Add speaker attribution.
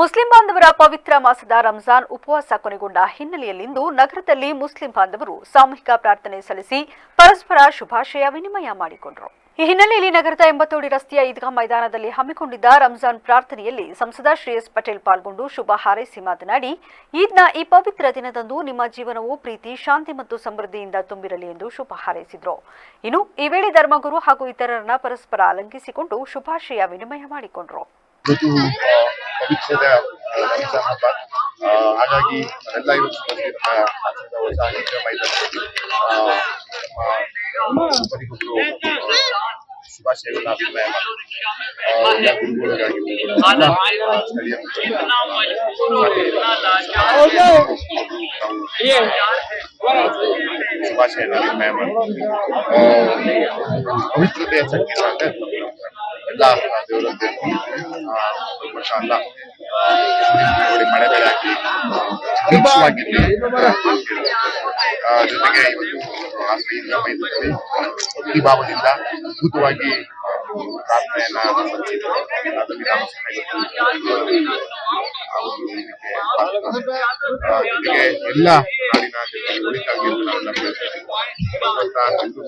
Speaker 1: Muslim ಬಾಂಧವರ ಪವಿತ್ರ ಮಾಸದ ರಂಜಾನ್ ಉಪವಾಸ ಕೊನೆಗೊಂಡ ಹಿನ್ನೆಲೆಯಲ್ಲಿಂದು ನಗರದಲ್ಲಿ ಮುಸ್ಲಿಂ ಬಾಂಧವರು ಸಾಮೂಹಿಕ ಪ್ರಾರ್ಥನೆ ಸಲ್ಲಿಸಿ ಪರಸ್ಪರ ಶುಭಾಶಯ ವಿನಿಮಯ ಮಾಡಿಕೊಂಡರು. ಈ ಹಿನ್ನೆಲೆಯಲ್ಲಿ ನಗರದ ಎಂಬತ್ತೋಡಿ ರಸ್ತೆಯ ಈದ್ಗಾ ಮೈದಾನದಲ್ಲಿ ಹಮ್ಮಿಕೊಂಡಿದ್ದ ರಂಜಾನ್ ಪ್ರಾರ್ಥನೆಯಲ್ಲಿ ಸಂಸದ ಶ್ರೇಯಸ್ ಪಟೇಲ್ ಪಾಲ್ಗೊಂಡು ಶುಭ ಹಾರೈಸಿ ಮಾತನಾಡಿ, ಈದ್ನ ಈ ಪವಿತ್ರ ದಿನದಂದು ನಿಮ್ಮ ಜೀವನವು ಪ್ರೀತಿ, ಶಾಂತಿ ಮತ್ತು ಸಮೃದ್ಧಿಯಿಂದ ತುಂಬಿರಲಿ ಎಂದು ಶುಭ ಹಾರೈಸಿದರು. ಇನ್ನು ಈ ವೇಳೆ ಧರ್ಮಗುರು ಹಾಗೂ ಇತರರನ್ನ ಪರಸ್ಪರ ಅಲಂಕಿಸಿಕೊಂಡು ಶುಭಾಶಯ ವಿನಿಮಯ ಮಾಡಿಕೊಂಡರು.
Speaker 2: ಇವತ್ತು ಆ, ಪವಿತ್ರದ ಆ, ರಂಜಾನ್ ಹಬ್ಬ ಆ, ಹಾಗಾಗಿ ನಾವೆಲ್ಲ ಇವತ್ತು ಬಂದು ನಮ್ಮ ಹಾಸನದ ಹೊಸ ಈದ್ಗಾ ಮೈದಾನದಲ್ಲಿ ಆ, ನಮ್ಮ ಒಬ್ಬರಿಗೊಬ್ರು ಆ, ಶುಭಾಶಯಗಳನ್ನ ವಿನಿಮಯ ಮಾಡಿದ್ವಿ. ಆ, ಎಲ್ಲ ಗುರುಗಳಿಗಾಗಿರ್ಬೋದು, ಎಲ್ಲ ಆ, ಸ್ಥಳೀಯ ಮುಖಂಡರು, ನಾವು ಶುಭಾಶಯನ ವಿನಿಮಯ ಮಾಡ್ತೀವಿ ಆ, ಪವಿತ್ರತೆಯ ಸಂಕೇತ ಅಂದ್ರೆ ಎಲ್ಲ ದೇವರಂತೆ ಅಲ್ಲ ನೋಡಿ ಮಳೆ ಬೆಳೆ ಹಾಕಿ. ಸುಭಿಕ್ಷವಾಗಿರ್ಲಿ ಆ, ಜೊತೆಗೆ ಇವತ್ತು ಹಾಸನ ಈದ್ಗಾ ಮೈದಾನದಲ್ಲಿ ಭಕ್ತಿ ಭಾವದಿಂದ ಅದ್ಭುತವಾಗಿ ಪ್ರಾರ್ಥನೆಯನ್ನ ಸಲ್ಲಿಸಿದ್ರು ಆ. ಆ, ಎಲ್ಲ ನಾಡಿನ ಜನರಿಗೆ ಅಂತ